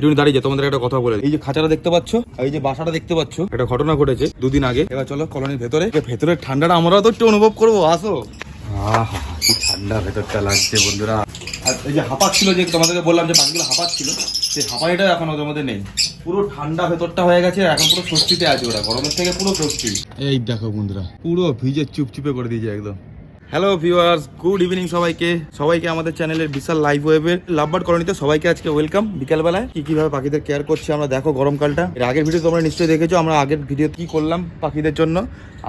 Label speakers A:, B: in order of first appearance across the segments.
A: একটু দাঁড়িয়ে তোমাদের একটা কথা বলে এই যে খাঁচাটা দেখতে পাচ্ছ আর এই যে বাসাটা দেখতে পাচ্ছ একটা ঘটনা ঘটেছে দুদিন আগে। এবার চলো কলোনির ভেতরে। ভেতরের ঠান্ডাটা আমরা তো একটু অনুভব করব আসো। কি ঠান্ডা ভেতরটা লাগছে বন্ধুরা। আর এই যে হাঁপাক ছিল যে তোমাদেরকে বললাম যে পাখিগুলো ছিল সেই হাঁপানিটা এখন ওদের মধ্যে নেই। পুরো ঠান্ডা ভেতরটা হয়ে গেছে এখন পুরো স্বস্তিতে আছে ওরা গরমের থেকে পুরো স্বস্তি। এই দেখো বন্ধুরা পুরো ভিজে চুপচুপে করে দিয়েছে একদম। হ্যালো ভিউয়ার্স গুড ইভিনিং সবাইকে। সবাইকে আমাদের চ্যানেলের বিশাল লাইভ ওয়েবের লাভবার্ড কলোনিতে সবাইকে আজকে ওয়েলকাম বিকালবেলায় কি কীভাবে পাখিদের কেয়ার করছি আমরা দেখো গরমকালটা। এর আগের ভিডিও তোমরা নিশ্চয়ই দেখেছ, আমরা আগের ভিডিও কি করলাম পাখিদের জন্য।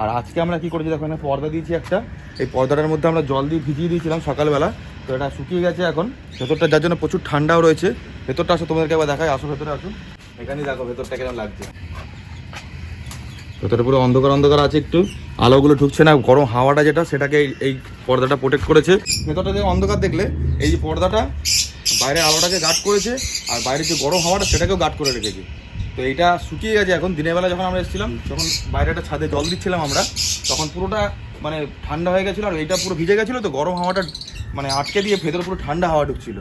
A: আর আজকে আমরা কি করেছি দেখো, এখানে পর্দা দিয়েছি একটা। এই পর্দাটার মধ্যে আমরা জল দিয়ে ভিজিয়ে দিয়েছিলাম সকালবেলা। তো এটা শুকিয়ে গেছে এখন। ভেতরটা যার জন্য প্রচুর ঠান্ডাও রয়েছে। ভেতরটা আসো, তোমাদেরকে একবার দেখায় আসো, ভেতরে আসো। এখানেই দেখো, ভেতরটা কেমন লাগছে। ভেতরে পুরো অন্ধকার অন্ধকার আছে একটু। আলোগুলো ঢুকছে না, গরম হাওয়াটা যেটা, সেটাকে এই- পর্দাটা প্রোটেক্ট করেছে। ভেতরটা যে অন্ধকার দেখলে, এই যে পর্দাটা, বাইরে আলোটাকে গার্ড করেছে, আর বাইরে যে গরম হাওয়াটা, সেটাকেও গার্ড করে রেখেছে। তো এইটা শুকিয়ে গেছে এখন, দিনের বেলা যখন আমরা এসেছিলাম, যখন বাইরে একটা ছাদে জল দিচ্ছিলাম আমরা, তখন পুরোটা মানে ঠান্ডা হয়ে গেছিল, আর এইটা পুরো ভিজে গেছিল, তো গরম হাওয়াটা মানে আটকে দিয়ে ভেতরে পুরো ঠান্ডা হাওয়া ঢুকছিল।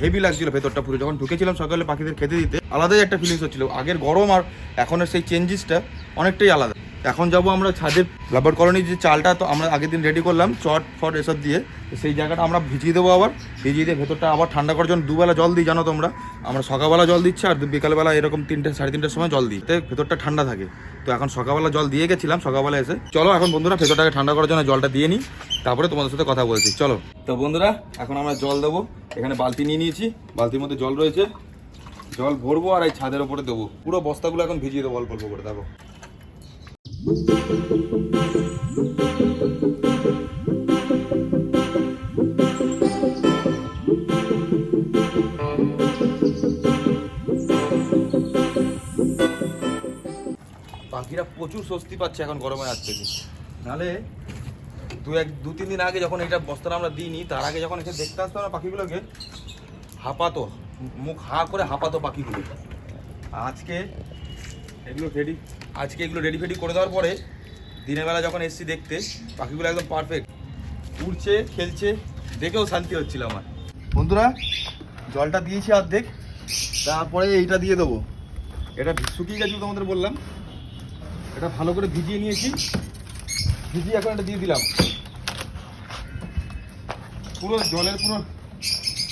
A: হেভি লাগছিল ভেতরটা পুরো। যখন ঢুকেছিলাম সকালে পাখিদের খেতে দিতে, আলাদাই একটা ফিলিংস হচ্ছিল। আগের গরম আর এখনের সেই চেঞ্জেসটা অনেকটাই আলাদা। এখন যাব আমরা ছাদের লাবার কলোনির যে চালটা তো আমরা আগের দিন রেডি করলাম, চট ফট এসব দিয়ে। সেই জায়গাটা আমরা ভিজিয়ে দেবো আবার। ভিজিয়ে দিয়ে ভেতরটা আবার ঠান্ডা করার জন্য দুবেলা জল দিই, জানো তোমরা? আমরা সকালবেলা জল দিচ্ছি আর বিকালবেলা এরকম তিনটে, সাড়ে তিনটের সময় জল দিই। তো ভেতরটা ঠান্ডা থাকে। তো এখন সকালবেলা জল দিয়ে গেছিলাম, সকালবেলা এসে। চলো এখন বন্ধুরা ভেতরটাকে ঠান্ডা করার জন্য জলটা দিয়ে নিই। তারপরে তোমাদের সাথে কথা বলছি। চলো। তো বন্ধুরা, এখন আমরা জল দেবো। এখানে বালতি নিয়ে নিয়েছি। বালতির মধ্যে জল রয়েছে। জল ভরবো আর এই ছাদের উপরে দেবো। পুরো বস্তাগুলো এখন ভিজিয়ে দেবো অল্প অল্প করে, দেখো। পাখিরা প্রচুর স্বস্তি পাচ্ছে এখন গরমের হাত থেকে। নাহলে দু এক দু তিন দিন আগে যখন এটা বস্তাটা আমরা দিইনি তার আগে যখন এসে দেখতে আসতাম না পাখিগুলোকে হাঁপাতো মুখ হা করে হাঁপাতো পাখিগুলো। আজকে এগুলো রেডি আজকে এগুলো রেডি ফেডি করে দেওয়ার পরে দিনের বেলা যখন এসছি দেখতে, পাখিগুলো একদম পারফেক্ট উড়ছে, খেলছে, দেখেও শান্তি হচ্ছিল আমার। বন্ধুরা, জলটা দিয়েছি অর্ধেক, তারপরে এইটা দিয়ে দেবো। এটা শুকিয়ে গেছিল তোমাদের বললাম। এটা ভালো করে ভিজিয়ে নিয়েছি। ভিজিয়ে এখন এটা দিয়ে দিলাম। পুরো জলের পুরো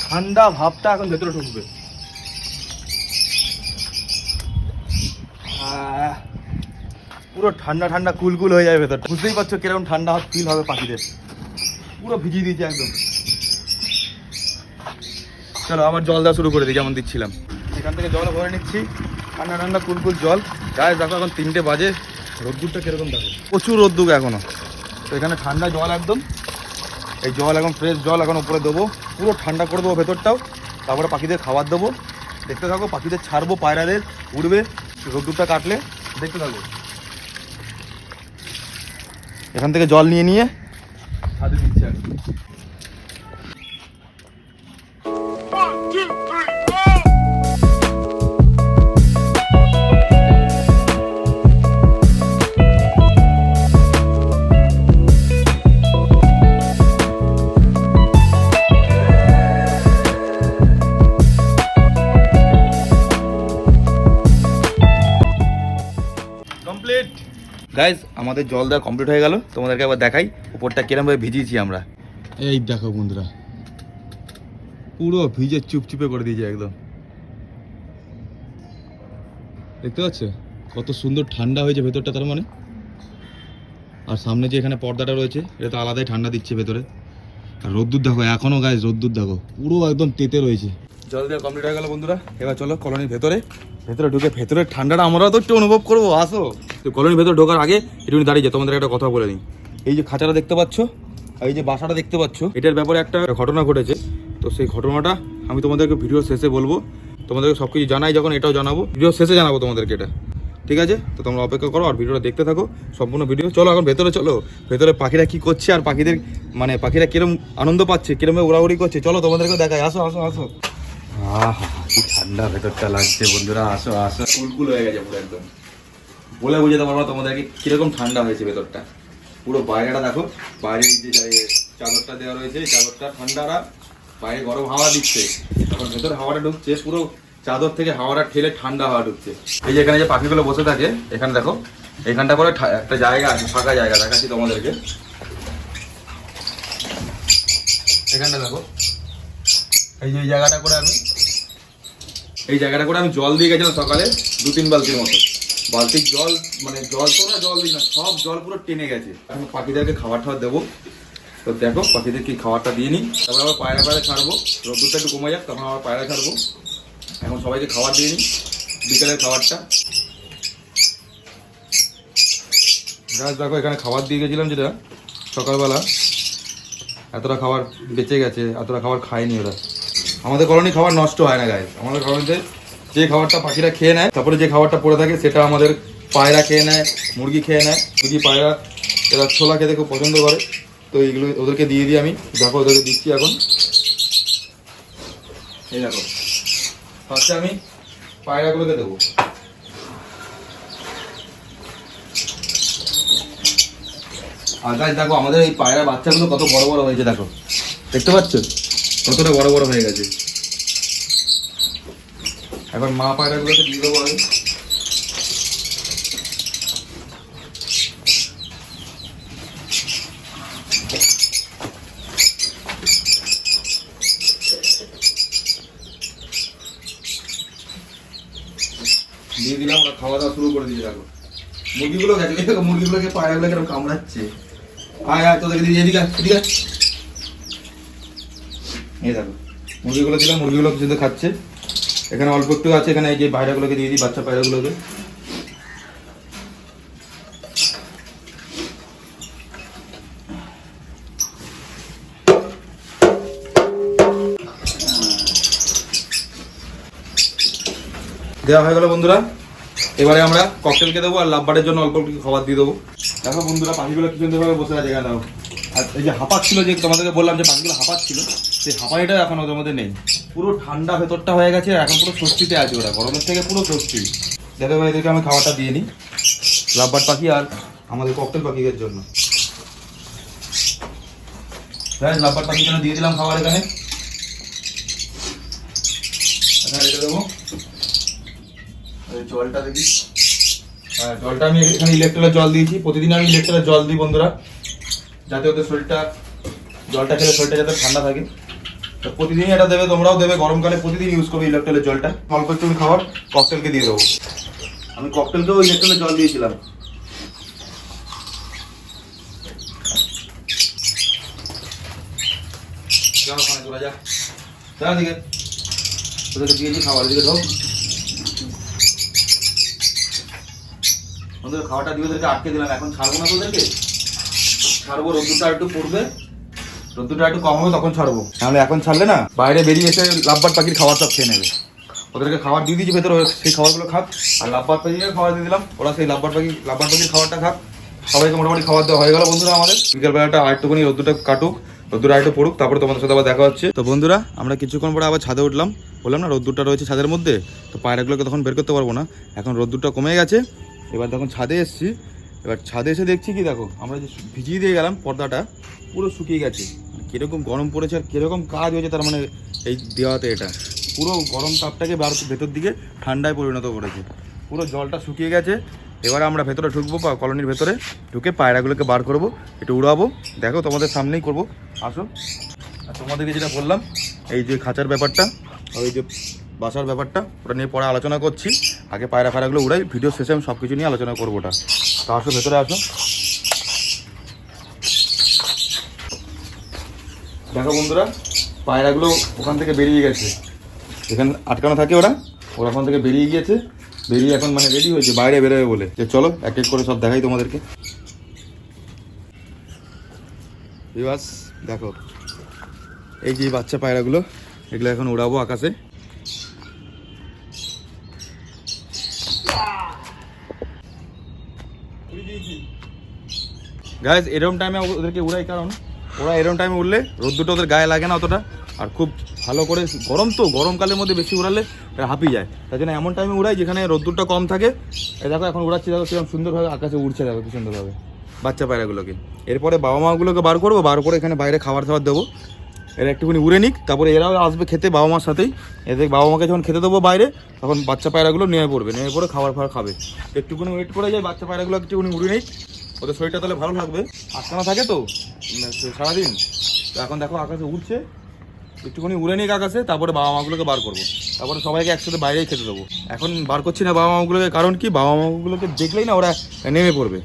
A: ঠান্ডা ভাবটা এখন ভেতরে ঢুকবে আহ, পুরো ঠান্ডা ঠান্ডা কুলকুল হয়ে যাবে ভেতরটা। বুঝতেই পারছ কীরকম ঠান্ডা ফিল হবে পাখিদের। পুরো ভিজিয়ে দিয়েছে একদম। চলো আবার জল দেওয়া শুরু করে দিই, যেমন দিচ্ছিলাম। এখান থেকে জল ভরে নিচ্ছি। ঠান্ডা ঠান্ডা কুলকুল জল। গায়ে দেখো এখন তিনটে বাজে। রোদ্দুরটা কীরকম দেখো। প্রচুর রোদ্দুর এখনও। তো এখানে ঠান্ডা জল একদম। এই জল এখন ফ্রেশ জল এখন উপরে দেবো। পুরো ঠান্ডা করে দেবো ভেতরটাও। তারপরে পাখিদের খাবার দেবো। দেখতে থাকো, পাখিদের ছাড়বো, পায়রাদের উড়বে। রোদ্দুরটা কাটলে দেখতে থাকো। এখান থেকে জল নিয়ে নিয়ে ছাদে দিচ্ছি আর কি। আমাদের জল দেওয়া কমপ্লিট হয়ে গেল। তোমাদেরকে একবার দেখাই উপরটা কিরমভাবে ভিজিয়েছি আমরা। এই দেখো বন্ধুরা পুরো ভিজে চুপচুপে করে দিয়েছে একদম। দেখতে পাচ্ছ? কত সুন্দর ঠান্ডা হয়েছে ভেতরটা তার মানে? আর সামনে যে এখানে পর্দাটা রয়েছে এটা তো আলাদাই ঠান্ডা দিচ্ছে ভেতরে। আর রোদ্দুর দেখো এখনও গায়ে রোদ্দুর দেখো পুরো একদম তেতে রয়েছে। জল দেওয়া কমপ্লিট হয়ে গেল বন্ধুরা এবার চলো কলোনির ভেতরে। ভেতরে ঢুকে ভেতরের ঠান্ডাটা আমরাও তো একটু অনুভব করব আসো। তো কলোনির ভেতরে ঢোকার আগে একটু দাঁড়িয়ে যাও তোমাদের একটা কথা বলে নিই। এই যে খাঁচাটা দেখতে পাচ্ছ আর এই যে বাসাটা দেখতে পাচ্ছ। এটার ব্যাপারে একটা ঘটনা ঘটেছে তো সেই ঘটনাটা আমি তোমাদেরকে ভিডিও শেষে বলব। তোমাদেরকে সব কিছু জানাই যখন এটাও জানাব ভিডিও শেষে জানাব তোমাদেরকে এটা। ঠিক আছে? তো তোমরা অপেক্ষা করো আর ভিডিওটা দেখতে থাকো সম্পূর্ণ ভিডিও। চলো এখন ভেতরে চলো ভেতরে পাখিরা কি করছে আর পাখিদের মানে পাখিরা কিরম আনন্দ পাচ্ছে কিরম উড়াউড়ি করছে চলো তোমাদেরকে দেখাই আসো আসো আসো। আহা। কি ঠান্ডা ভেতরটা লাগছে, বন্ধুরা। আসো আসো। কুলকুল হয়ে গেছে পুরো একদম। বলে বুঝাতে পারব তোমাদেরকে কীরকম ঠান্ডা হয়েছে ভেতরটা। পুরো বাইরেটা দেখো, বাইরে যে চাদরটা দেওয়া রয়েছে চাদরটা ঠান্ডারা বাইরে গরম হাওয়া দিচ্ছে। তখন ভেতরে হাওয়াটা ঢুকছে, পুরো চাদর থেকে হাওয়াটা ঠেলে ঠান্ডা হাওয়া ঢুকছে। এই যে এখানে যে পাখিগুলো বসে থাকে, এখানে দেখো, এখানটা করে একটা জায়গা আছে, ফাঁকা জায়গা, দেখাচ্ছি তোমাদেরকে। এখানটা দেখো। এই যে জায়গাটা করে আমি এই জায়গাটা করে আমি জল দিয়ে গেছিলাম সকালে, দু তিন বালতির মতো। বালতির জল মানে জল তো না, জল দিই না, সব জল পুরো টেনে গেছে। এখন পাখিদেরকে খাবার টাবার দেবো। তো দেখো, পাখিদের কি খাবারটা দিয়ে নিই। তারপর আবার পায়রা পায়রা ছাড়বো। রোদ্দুরটা একটু কমে যাক, তখন আবার পায়রা ছাড়বো। এখন সবাইকে খাবার দিয়ে নিই, বিকেলের খাবারটা। গাছ, দেখো, এখানে খাবার দিয়ে গেছিলাম যেটা সকালবেলা। এতটা খাবার বেঁচে গেছে, এতটা খাবার খায়নি ওরা। আমাদের কলোনি খাবার নষ্ট হয় না গায়ে আমাদের কলোনিতে যে খাবারটা পাখিরা খেয়ে নেয়, তারপরে যে খাবারটা পড়ে থাকে, সেটা আমাদের পায়রা খেয়ে নেয়, মুরগি খেয়ে নেয়। যদি পায়রা, এরা ছোলা খেতে খুব পছন্দ করে, তো এইগুলো ওদেরকে দিয়ে দিই আমি। দেখো, ওদেরকে দিচ্ছি এখন। এই দেখো, ফার্স্টে আমি পায়রাগুলোকে দেবো। আর গাছ দেখো, আমাদের এই পায়রা বাচ্চাগুলো কত বড় বড় হয়েছে, দেখো। দেখতে পাচ্ছ? কতটা বড় বড় হয়ে গেছে? এখন মা পায়রাগুলোকে দিয়ে দেবো আমি দিয়ে দিলাম, ওরা খাওয়া দাওয়া শুরু করে দিয়েছে, দেখো। মুরগিগুলো গেছে মুরগিগুলোকে পায়রাগুলোকে কামড়াচ্ছে। আয় আয়, তোদেরকে দিয়ে এদিকে এদিকে এই দেখো মুরগিগুলো দিলাম মুরগিগুলো কিছু খাচ্ছে। এখানে অল্প একটু আছে, এখানে এই যে পায়রাগুলোকে দিয়ে দিই, বাচ্চা পায়রাগুলোকে। দেওয়া হয়ে গেল বন্ধুরা। এবারে আমরা ককটেলকে দেবো আর লাভবারের জন্য অল্প একটু খাবার দিয়ে দেবো। দেখো বন্ধুরা, পাখিগুলো কি সুন্দরভাবে বসে আছে, এখানে। আর এই যে হাঁপাত ছিল যে তোমাদেরকে বললাম যে পাখিগুলো হাঁপাত ছিল সেই হাঁপানিটা এখন ওদের মধ্যে নেই। পুরো ঠান্ডা ভেতরটা হয়ে গেছে, এখন পুরো স্বস্তিতে আছে ওরা, গরমের থেকে পুরো স্বস্তি। দেখো এবার এদেরকে আমি খাবারটা দিয়ে নিই। লাভবার পাখি আর আমাদের ককটেল পাখিদের জন্য। লাভবার পাখির জন্য দিয়ে দিলাম খাবার এখানে। রেখে দেবো। জলটা দেখি। হ্যাঁ জলটা আমি এখানে ইলেকট্রলের জল দিয়েছি। প্রতিদিন আমি ইলেকট্রলের জল দিই বন্ধুরা। যাতে ওদের শরীরটা, জলটা খেলে শরীরটা যাতে ঠান্ডা থাকে। তো প্রতিদিনই এটা দেবে, তোমরাও দেবে, গরমকালে প্রতিদিন ইউজ করবে ইলেকট্রলের জলটা। অল্প একটু খাবার ককটেলকে দিয়ে দেবো। আমি ককটেলকেও ইলেকট্রলের জল দিয়েছিলাম। যা। খাবার দিকে ওদের খাওয়াটা দিয়ে ওদেরকে আটকে দিলাম, এখন ছাড়বো না তোদেরকে? ছাড়বো, রোদ্দুরটা একটু পড়বে। রোদ্দুরটা একটু কম হবে, তখন ছাড়বো। নাহলে এখন ছাড়লে না, বাইরে বেরিয়ে এসে লাভবার পাখির খাবার সব খেয়ে নেবে। ওদেরকে খাবার দিয়ে দিয়েছি, ভেতরে সেই খাবারগুলো খাক। আর লাভবার পাখিকে খাবার দিয়ে দিলাম, ওরা সেই লাভবার পাখি লাভবার পাখির খাবারটা খাক। সবাইকে মোটামুটি খাবার দেওয়া হয়ে গেল বন্ধুরা আমাদের। বিকেলবেলাটা আরেকটুখানি রোদ্দুরটা কাটুক, রোদ্দুর আরেকটু পড়ুক, তারপরে তোমাদের সাথে আবার দেখা হচ্ছে। তো বন্ধুরা, আমরা কিছুক্ষণ পরে আবার ছাদে উঠলাম। বললাম না, রোদ্দুরটা রয়েছে ছাদের মধ্যে, তো পায়রাগুলোকে তখন বের করতে পারব না। এখন রোদ্দুরটা কমে গেছে। এবার যখন ছাদে এসেছি। এবার ছাদে এসে দেখছি কি দেখো, আমরা যে ভিজিয়ে দিয়ে গেলাম পর্দাটা, পুরো শুকিয়ে গেছে। কীরকম গরম পড়েছে আর কীরকম কাজ হয়েছে তার মানে এই দেওয়াতে এটা। পুরো গরম তাপটাকে ভেতর দিকে ঠান্ডায় পরিণত করেছে। পুরো জলটা শুকিয়ে গেছে, এবার আমরা ভেতরে ঢুকবো বা কলোনির ভেতরে ঢুকে পায়রাগুলোকে বার করব, একটু উড়াবো। দেখো তোমাদের সামনেই করব। আসো। আর তোমাদেরকে যেটা বললাম, এই যে খাঁচার ব্যাপারটা ওই যে বাসার ব্যাপারটা, ওটা নিয়ে পরে আলোচনা করছি। আগে পায়রা ফায়রাগুলো উড়াই ভিডিও শেষে আমি সব কিছু নিয়ে আলোচনা করব ওটা তো ভেতরে আসো। দেখো বন্ধুরা, পায়রাগুলো ওখান থেকে বেরিয়ে গেছে। এখানে আটকানো থাকে ওরা ওরা ওখান থেকে বেরিয়ে গিয়েছে। বেরিয়ে এখন মানে রেডি হয়েছে, বাইরে বেরোবে বলে। যে চলো, এক এক করে সব দেখাই তোমাদেরকে। দেখো, এই যে বাচ্চা পায়রাগুলো, এগুলো এখন উড়াবো আকাশে। গাইজ এরকম টাইমে ওদেরকে উড়াই, কারণ ওরা এরকম টাইমে উঠলে রোদ্দুরটা ওদের গায়ে লাগে না অতটা। আর খুব ভালো করে গরম তো, গরমকালের মধ্যে বেশি উড়ালে হাঁপিয়ে যায়। তাই জন্য এমন টাইমে উড়াই যেখানে রোদ্দুরটা কম থাকে। দেখো, এখন উড়াচ্ছি, দেখো সেরকম সুন্দরভাবে আকাশে উড়ছে, দেখো কি সুন্দরভাবে। বাচ্চা পায়রাগুলোকে। এরপরে বাবা মাগুলোকে বার করব, বার করে এখানে বাইরে খাবার দাবার দেবো। এরা একটুখানি উড়ে নিক, তারপরে এরাও আসবে খেতে বাবা মার সাথেই। এদের বাবা মাকে যখন খেতে দেবো বাইরে, তখন বাচ্চা পায়রাগুলো নেমে পড়বে নেমে পড়ে খাবার ফাবার খাবে। একটুখানি ওয়েট করে যায় বাচ্চা পায়রাগুলো একটুখানি উড়ে নিক। ওদের শরীরটা তাহলে ভালো থাকবে আটকানা থাকে তো? সারাদিন। তো এখন দেখো আকাশে উড়ছে। একটুখানি উড়ে নিক আকাশে তারপরে বাবা মাগুলোকে বার করব। তারপরে সবাইকে একসাথে বাইরেই খেতে দেবো। এখন বার করছি না বাবা মাগুলোকে কারণ কি? বাবা মাগুলোকে দেখলেই না ওরা নেমে পড়বে।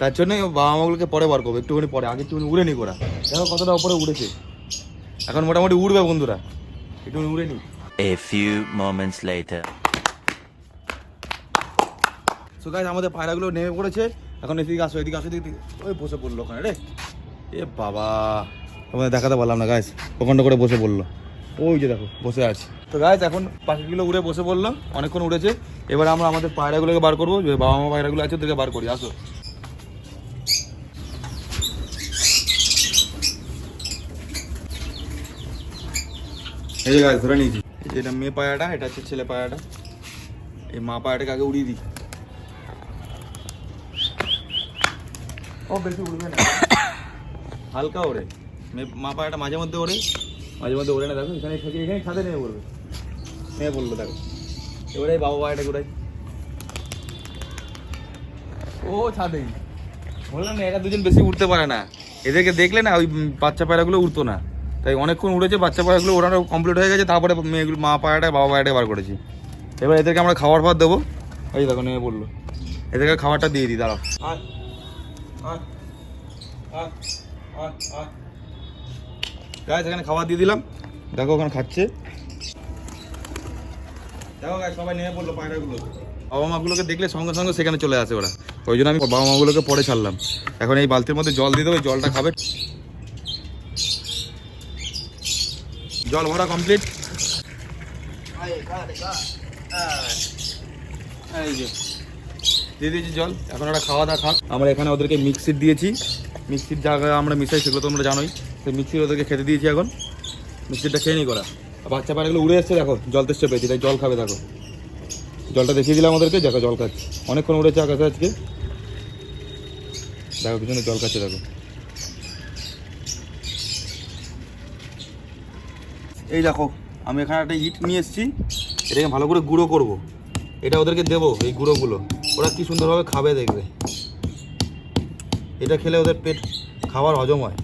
A: তার জন্যই বাবা মাগুলোকে পরে বার করব একটুখানি পরে। আগে একটুখানি উড়ে নিক ওরা। দেখো কতটা ওপরে উড়েছে। এখন মোটামুটি উড়বে বন্ধুরা। একটুখানি উড়ে নিক।
B: A few moments later.
A: So guys আমাদের পায়রাগুলো নেমে পড়েছে। এখন এদিকে আসো এদিকে আসো এদিকে ওই বসে পড়ল ওখানে রে। এ বাবা। তোমাদের দেখাতে পারলাম না গাছ ওখানটা করে বসে পড়ল। ওই যে দেখো বসে আছে। তো গাইজ এখন পাখিগুলো উড়ে বসে পড়ল অনেকক্ষণ উড়েছে। এবার আমরা আমাদের পায়রাগুলোকে বার করব যে বাবা মা পায়রাগুলো আছে ওদেরকে বার করি আসো। এই যে গাছ ধরে নিয়েছি। যে এটা মেয়ে পায়রাটা এটা হচ্ছে ছেলে পায়রাটা। এই মা পায়রাটাকে আগে উড়িয়ে দিই। ও বেশি উড়বে না। হালকা ওড়ে। মে- পায়রাটা মাঝে মধ্যে ওড়ে। মাঝে মধ্যে ওড়ে না দেখো এখানে থেকে এখানে ছাদে নেমে পড়বে। নেমে পড়ল দেখো। এবারে বাবা পায়রাটা ঘুরাই ও ছাদেই বললাম না এরা দুজন বেশি উঠতে পারে না। এদেরকে দেখলে না ওই বাচ্চা পায়রাগুলো উঠতো না। তাই অনেকক্ষণ উড়েছে বাচ্চা পায়রাগুলো ওড়ানো কমপ্লিট হয়ে গেছে তারপরে মেয়েগুলো মা পায়রাটা বাবা পায়রাটা বার করেছি। এবার এদেরকে আমরা খাবার ফাবার দেবো। এই দেখো নেমে পড়ল। এদেরকে খাবারটা দিয়ে দিই দাঁড়াও। গাছ এখানে খাবার দিয়ে দিলাম। দেখো ওখানে খাচ্ছে। দেখো গাছ সবাই নেমে পড়ল পায়রাগুলো। বাবা মাগুলোকে দেখলে সঙ্গে সঙ্গে সেখানে চলে আসে ওরা। ওই জন্য আমি বাবা মাগুলোকে পরে ছাড়লাম। এখন এই বালতির মধ্যে জল দিয়ে দেবো জলটা খাবে। জল ভরা কমপ্লিট এই যে। দিয়ে দিয়েছি জল। এখন ওরা খাওয়া দাওয়া খাক। আমরা এখানে ওদেরকে মিক্সির দিয়েছি। মিক্সির জায়গায় আমরা মিশাই, সেগুলো তোমরা জানোই। সেই মিক্সির ওদেরকে খেতে দিয়েছি এখন। মিক্সিরটা খেয়ে নি করা বাচ্চা পাড়াগুলো উড়ে এসছে, দেখো, জল তেষ্টা পেয়েছি, তাই জল খাবে, দেখো। জলটা দেখিয়ে দিলাম ওদেরকে, দেখো, জল খাচ্ছে। অনেকক্ষণ উড়েছে আকাশে আজকে। দেখো, পিছনে জল খাচ্ছে, দেখো। এই দেখো, আমি এখানে একটা ইট নিয়ে এসেছি। এটাকে ভালো করে গুঁড়ো করব। এটা ওদেরকে দেবো, এই গুঁড়োগুলো। ওরা কি সুন্দরভাবে খাবে দেখবে। এটা খেলে ওদের পেট খাবার হজম হয়।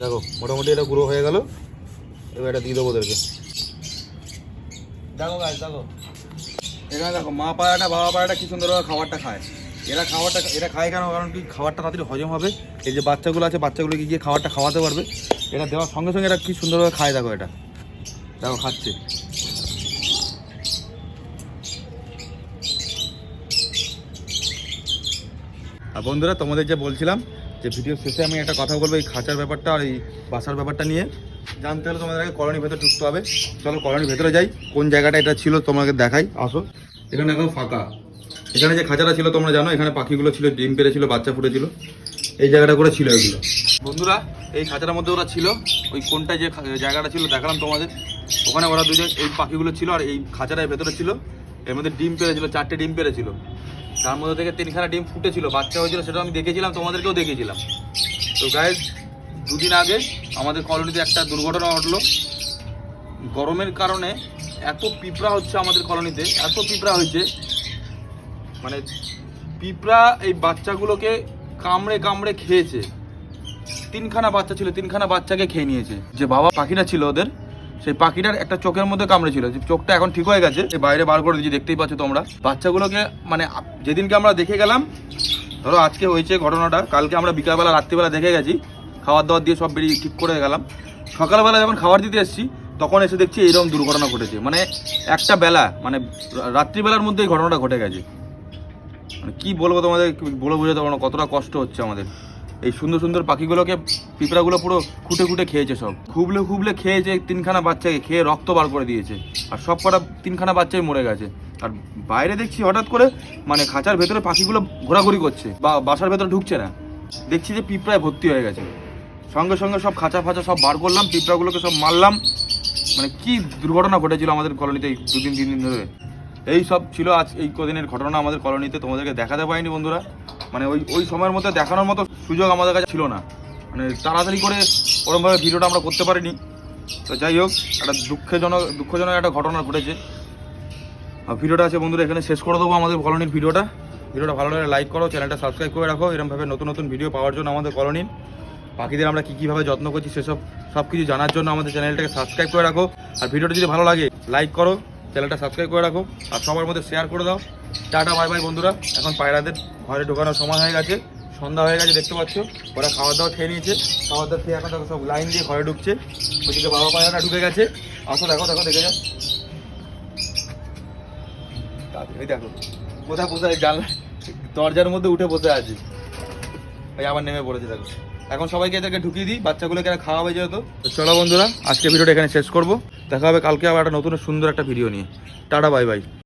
A: দেখো, মোটামুটি এটা গুঁড়ো হয়ে গেল। এবার এটা দিয়ে দেবো ওদেরকে। দেখো গাছ দেখো। এখানে দেখো, মা পাড়াটা, বাবা পাড়াটা কি সুন্দরভাবে খাবারটা খায়। এরা খাবারটা, এরা খায় কেন? কারণ কি খাবারটা তাড়াতাড়ি হজম হবে। এই যে বাচ্চাগুলো আছে বাচ্চাগুলোকে গিয়ে খাবারটা খাওয়াতে পারবে। এটা দেওয়ার সঙ্গে সঙ্গে এরা কি সুন্দরভাবে খায় দেখো এটা। দেখো, খাচ্ছে। আর বন্ধুরা, তোমাদের যে বলছিলাম যে ভিডিও শেষে আমি একটা কথা বলব, এই খাঁচার ব্যাপারটা আর এই বাসার ব্যাপারটা নিয়ে। জানতে হলে তোমাদের আগে কলোনির ভেতরে ঢুকতে হবে। চলো কলোনির ভেতরে যাই, কোন জায়গাটা এটা ছিল তোমাকে দেখাই, আসো। এখানে এখন ফাঁকা। এখানে যে খাঁচাটা ছিল তোমরা জানো, এখানে পাখিগুলো ছিল, ডিম পেড়েছিল বাচ্চা ফুটেছিল। এই জায়গাটা করে ছিল এগুলো। বন্ধুরা, এই খাঁচাটার মধ্যে ওরা ছিল। ওই কোনটা যে জায়গাটা ছিল দেখালাম তোমাদের। ওখানে ওরা দুজন এই পাখিগুলো ছিল আর এই খাঁচাটার ভেতরে ছিল। এর মধ্যে ডিম পেড়েছিল চারটে ডিম পেড়েছিল তার মধ্যে থেকে তিনখানা ডিম ফুটেছিল, বাচ্চা হয়েছিল সেটা আমি দেখেছিলাম, তোমাদেরকেও দেখেছিলাম। তো গায়ে দুদিন আগে আমাদের কলোনিতে একটা দুর্ঘটনা ঘটলো। গরমের কারণে এত পিঁপড়া হচ্ছে আমাদের কলোনিতে, এত পিঁপড়া হয়েছে। মানে পিঁপড়া এই বাচ্চাগুলোকে কামড়ে কামড়ে খেয়েছে। তিনখানা বাচ্চা ছিল, তিনখানা বাচ্চাকে খেয়ে নিয়েছে। যে বাবা পাখিটা ছিল ওদের সেই পাখিটার একটা চোখের মধ্যে কামড়ে ছিল যে চোখটা এখন ঠিক হয়ে গেছে, এই বাইরে বার করে দিয়েছি, দেখতেই পাচ্ছ তোমরা। বাচ্চাগুলোকে মানে যেদিনকে আমরা দেখে গেলাম, ধরো আজকে হয়েছে ঘটনাটা, কালকে আমরা বিকালবেলা, রাত্রিবেলা দেখে গেছি খাবার দাবার দিয়ে সব বেরিয়ে ঠিক করে গেলাম। সকালবেলা যখন খাবার দিতে এসেছি, তখন এসে দেখছি এরকম দুর্ঘটনা ঘটেছে। মানে একটা বেলা মানে রাত্রিবেলার মধ্যে এই ঘটনাটা ঘটে গেছে। মানে কি বলব তোমাদের বলে বোঝাতে পারব না, কতটা কষ্ট হচ্ছে আমাদের। এই সুন্দর সুন্দর পাখিগুলোকে পিঁপড়াগুলো পুরো খুঁটে খুঁটে খেয়েছে সব। খুবলে খুবলে খেয়েছে তিনখানা বাচ্চাকে, খেয়ে রক্ত বার করে দিয়েছে। আর সব কটা তিনখানা বাচ্চাই মরে গেছে। আর বাইরে দেখছি হঠাৎ করে মানে খাঁচার ভেতরে পাখিগুলো ঘোরাঘুরি করছে, বা বাসার ভেতরে ঢুকছে না। দেখছি যে পিঁপড়ায় ভর্তি হয়ে গেছে। সঙ্গে সঙ্গে সব খাঁচা ফাঁচা সব বার করলাম, পিঁপড়াগুলোকে সব মারলাম। মানে কি দুর্ঘটনা ঘটেছিল আমাদের কলোনিতে দুদিন, তিন দিন ধরে। এই সব ছিল আজ এই কদিনের ঘটনা আমাদের কলোনিতে, তোমাদেরকে দেখাতে পারিনি বন্ধুরা। মানে ওই ওই সময়ের মধ্যে দেখানোর মতো সুযোগ আমাদের কাছে ছিল না। মানে তাড়াতাড়ি করে ওরমভাবে ভিডিওটা আমরা করতে পারিনি। তো যাই হোক, একটা দুঃখজনক দুঃখজনক একটা ঘটনা ঘটেছে। আর ভিডিওটা আছে বন্ধুরা, এখানে শেষ করে দেবো আমাদের কলোনির ভিডিওটা। ভিডিওটা ভালো লাগলে লাইক করো চ্যানেলটা সাবস্ক্রাইব করে রাখো। এরকমভাবে নতুন নতুন ভিডিও পাওয়ার জন্য আমাদের কলোনির পাখিদের আমরা কী কীভাবে যত্ন করছি সেসব সব কিছু জানার জন্য আমাদের চ্যানেলটাকে সাবস্ক্রাইব করে রাখো। আর ভিডিওটা যদি ভালো লাগে লাইক করো চ্যানেলটা সাবস্ক্রাইব করে রাখো। আর সবার মধ্যে শেয়ার করে দাও। টাটা বাই বাই বন্ধুরা। এখন পায়রাদের ঘরে ঢোকানোর সময় হয়ে গেছে। সন্ধ্যা হয়ে গেছে, দেখতে পাচ্ছ। ওরা খাওয়া দাওয়া খেয়ে নিয়েছে। খাওয়া দাওয়া খেয়ে এখন সব লাইন দিয়ে ঘরে ঢুকছে। ওদিকে বাবা পায়রাটা ঢুকে গেছে। আসো, দেখো দেখো, দেখে যাও। এই দেখো, কোথায় কোথায় জানলা দরজার মধ্যে উঠে বসে আছে। এই আবার নেমে পড়েছে, দেখো। এখন সবাইকে এদেরকে ঢুকিয়ে দিই, বাচ্চাগুলোকে আর খাওয়াবে যেহেতু। তো চলো বন্ধুরা, আজকে ভিডিওটা এখানে শেষ করব। দেখা হবে কালকে আবার একটা নতুন সুন্দর একটা ভিডিও নিয়ে। Tata bye bye